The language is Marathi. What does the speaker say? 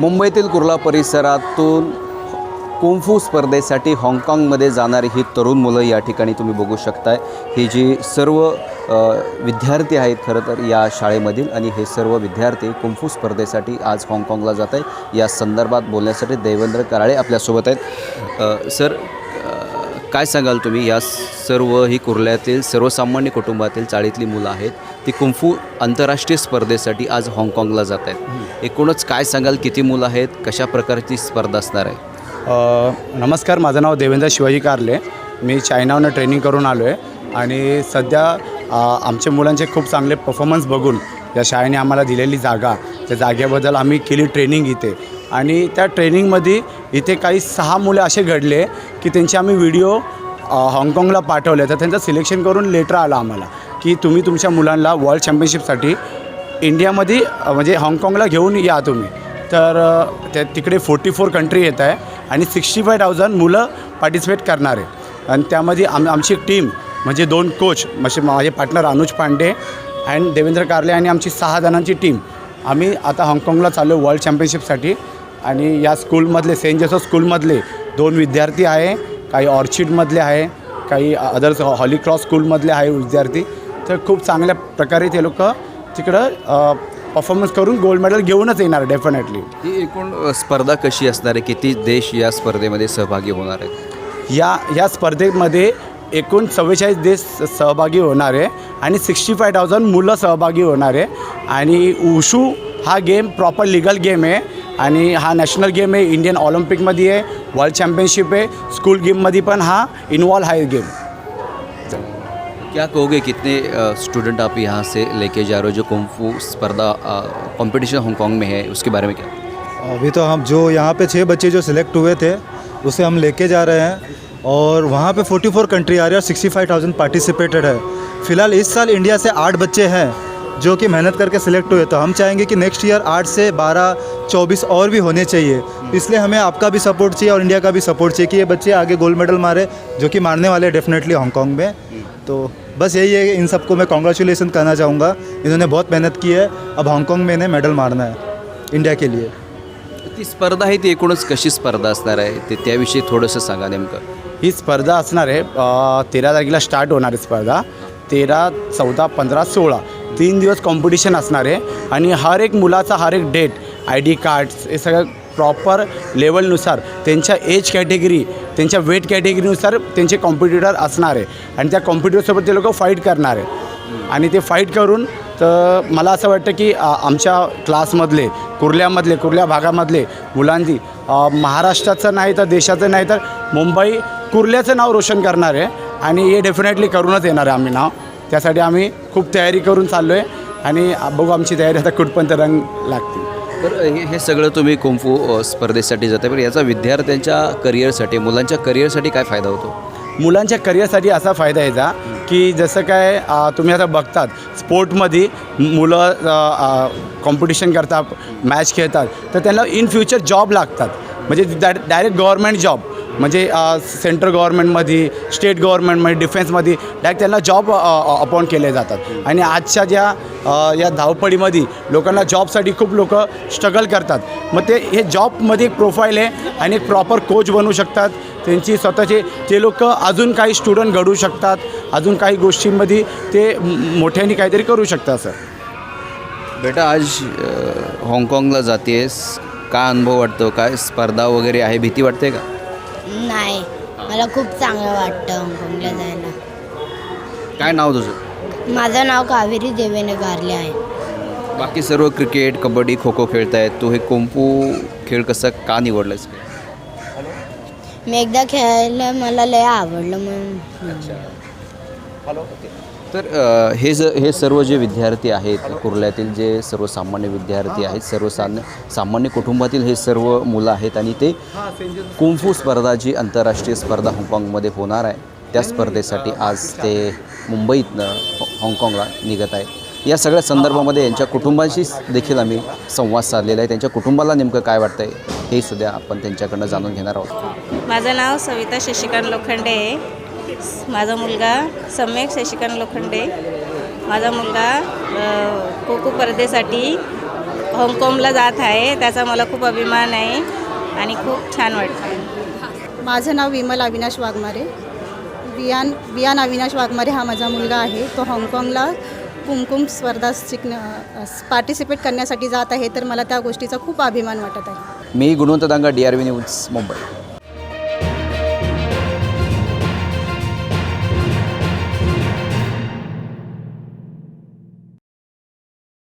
मुंबईतील कुर्ला परिसरातून कुंफू स्पर्धेसाठी हाँगकाँगमध्ये जाणारी ही तरुण मुलं या ठिकाणी तुम्ही बघू शकताय. ही जी सर्व विद्यार्थी आहेत खरं तर या शाळेमधील आणि हे सर्व विद्यार्थी कुंफू स्पर्धेसाठी आज हाँगकाँगला जात आहे या संदर्भात बोलण्यासाठी देवेंद्र कराळे आपल्यासोबत आहेत. सर काय सांगाल तुम्ही? या सर्व ही कुर्ल्यातील सर्वसामान्य कुटुंबातील चाळीतली मुलं आहेत ती कुंफू आंतरराष्ट्रीय स्पर्धेसाठी आज हाँगकाँगला जात आहेत. एकूणच काय सांगाल? किती मुलं आहेत? कशा प्रकारची स्पर्धा असणार आहे? नमस्कार माझं नाव देवेंद्र शिवाजी कारले. मी चायनावनं ट्रेनिंग करून आलो आहे आणि सध्या आमच्या मुलांचे खूप चांगले परफॉर्मन्स बघून या शाळेने आम्हाला दिलेली जागा. त्या जागेबद्दल आम्ही केली ट्रेनिंग इथे. आणि त्या ट्रेनिंगमध्ये इथे काही सहा मुलं असे घडले की त्यांचे आम्ही व्हिडिओ हाँगकाँगला पाठवले. तर त्यांचं सिलेक्शन करून लेटर आलं आम्हाला की तुम्ही तुमच्या मुलांना वर्ल्ड चॅम्पियनशिपसाठी इंडियामध्ये म्हणजे हाँगकाँगला घेऊन या तुम्ही. तर त्या तिकडे फोर्टी फोर कंट्री येत आहे आणि सिक्स्टी फाय थाउजंड मुलं पार्टिसिपेट करणार आहे आणि त्यामध्ये आम आमची टीम म्हणजे दोन कोच म्हणजे माझे पार्टनर अनुज पांडे अँड देवेंद्र कारले आणि आमची सहा जणांची टीम. आम्ही आता हाँगकाँगला चाललो वर्ल्ड चॅम्पियनशिपसाठी. आणि या स्कूलमधले सेंट जोसेफ स्कूलमधले दोन विद्यार्थी आहे काही ऑर्चिडमधले आहे काही अदर्स हॉलीक्रॉस स्कूलमधले आहे विद्यार्थी. तर खूप चांगल्या प्रकारे ते लोक तिकडं परफॉर्मन्स करून गोल्ड मेडल घेऊनच येणार डेफिनेटली ही एकूण स्पर्धा कशी असणार आहे? किती देश या स्पर्धेमध्ये सहभागी होणार आहेत? या या स्पर्धेमध्ये एकूण चव्वेचाळीस देश सहभागी होणार आहे आणि सिक्स्टी फाय थाउजंड मुलं सहभागी होणार आहे. आणि उशू हा गेम प्रॉपर लिगल गेम आहे आणि हा नॅशनल गेम आहे इंडियन ऑलिम्पिकमध्ये आहे वर्ल्ड चॅम्पियनशिप आहे स्कूल गेममध्ये पण हा इन्वॉल्व आहे गेम. क्या कहोगे कितने स्टूडेंट आप यहाँ से लेके जा रहे हो जो कुंफू स्पर्धा कंपटीशन हांगकांग में है उसके बारे में क्या? अभी तो हम जो यहाँ पे छः बच्चे जो सिलेक्ट हुए थे उसे हम लेके जा रहे हैं और वहाँ पे 44 कंट्री आ रही है और सिक्सटी फाइव थाउज़ेंड पार्टिसिपेटेड है। फ़िलहाल इस साल इंडिया से आठ बच्चे हैं। जो कि मेहनत करके सिलेक्ट हुए तो हम चाहेंगे कि नेक्स्ट ईयर आठ से बारह चौबीस और भी होने चाहिए। इसलिए हमें आपका भी सपोर्ट चाहिए और इंडिया का भी सपोर्ट चाहिए कि ये बच्चे आगे गोल्ड मेडल मारे जो कि मारने वाले डेफिनेटली हांगकांग में। तो बस यही है कि इन सबको मैं कॉन्ग्रेचुलेसन करना चाहूँगा। इन्होंने बहुत मेहनत की है अब हांगकांग में इन्हें मेडल मारना है इंडिया के लिए। ती स्पर्धा आहे ती एकूणच कशी स्पर्धा असणार आहे? ते त्याविषयी थोडंसं सांगा नेमकं. ही स्पर्धा असणार आहे अ, तेरा तारखेला स्टार्ट होणार आहे स्पर्धा. तेरा चौदा पंधरा सोळा. तीन दिवस कॉम्पिटिशन असणार आहे. आणि हर एक मुलाचा हर एक डेट आय डी कार्ड्स हे सगळं प्रॉपर लेवलनुसार त्यांच्या एज कॅटेगरी त्यांच्या वेट कॅटेगरीनुसार त्यांचे कॉम्पिटिटर असणार आहे. आणि त्या कॉम्पिटिटरसोबत ते लोक फाईट करणार आहे. आणि ते फाईट करून तर मला असं वाटतं की आमच्या क्लासमधले कुर्ल्यामधले कुर्ल्या भागामधले मुलांनी महाराष्ट्राचं नाही तर देशाचं नाही तर मुंबई कुर्ल्याचं नाव रोशन करणार आहे. आणि हे डेफिनेटली करूनच येणार आहे आम्ही नाव. त्यासाठी आम्ही खूप तयारी करून चाललो आहे आणि बघू आमची तयारी आता कुठपर्यंत रंग लागते तर हे हे सगळं तुम्ही कुंफू स्पर्धेसाठी जाता पण याचा विद्यार्थ्यांच्या करिअरसाठी मुलांच्या करिअरसाठी काय फायदा होतो? मुलांच्या करिअरसाठी असा फायदा यायचा की? जसं काय तुम्ही आता बघतात स्पोर्टमध्ये मुलं कॉम्पिटिशन करतात मॅच खेळतात तर त्यांना इन फ्युचर जॉब लागतात. म्हणजे डायरेक्ट गव्हर्मेंट जॉब. म्हणजे सेंट्रल गव्हर्मेंटमध्ये स्टेट गव्हर्मेंटमध्ये डिफेन्समध्ये डायरेक्ट त्यांना जॉब अपॉइंट केले जातात. आणि आजच्या ज्या या धावपळीमध्ये लोकांना जॉबसाठी खूप लोक स्ट्रगल करतात. मग ते हे जॉबमध्ये एक प्रोफाईल आहे आणि एक प्रॉपर कोच बनू शकतात. त्यांची स्वतःचे ते लोक अजून काही स्टुडंट घडू शकतात अजून काही गोष्टींमध्ये ते मोठ्याने काहीतरी करू शकतात सर बेटा आज हाँगकाँगला हाँगकाँगला जातेस. काय अनुभव वाटतो? काय स्पर्धा वगैरे आहे? भीती वाटते का? नाही. मला खूप चांगलं वाटतं हाँगकाँगला जायला. काय नाव तुझं? माझं नाव कावेरी देवेने गारले आहे. बाकी सर्व क्रिकेट कबड्डी खो खो खेळतायत. तू हे कुंफू खेळ कसा का निवडलास मी एकदा खेळायला मला लय आवडलं म्हणून. तर अ, हे ज हे सर्व जे विद्यार्थी आहेत कुर्ल्यातील जे सर्वसामान्य विद्यार्थी आहेत सर्वसामान्य सामान्य कुटुंबातील हे सर्व मुलं आहेत आणि ते कुंफू स्पर्धा जी आंतरराष्ट्रीय स्पर्धा हाँगकाँगमध्ये होणार आहे त्या स्पर्धेसाठी आज ते मुंबईतनं हाँगकाँगला निघत आहेत. या सगळ्या संदर्भामध्ये यांच्या कुटुंबाशी देखील आम्ही संवाद साधलेला आहे. त्यांच्या कुटुंबाला नेमकं काय वाटतं आहे हे सुद्धा आपण त्यांच्याकडनं जाणून घेणार आहोत. माझं नाव सविता शशिकांत लोखंडे आहे. माझा मुलगा सम्यक शशिकांत लोखंडे. माझा मुलगा खो स्पर्धेसाठी हाँगकाँगला जात आहे त्याचा मला खूप अभिमान आहे आणि खूप छान वाटतं. माझं नाव विमल अविनाश वाघमारे. वियान वियान अविनाश वाघमारे हा माझा मुलगा आहे. तो हाँगकाँगला कुमकुम स्पर्धा शिकणं पार्टिसिपेट करण्यासाठी जात आहे तर मला त्या गोष्टीचा खूप अभिमान वाटत आहे. मी Gunwant Danga D R V news Mumbai.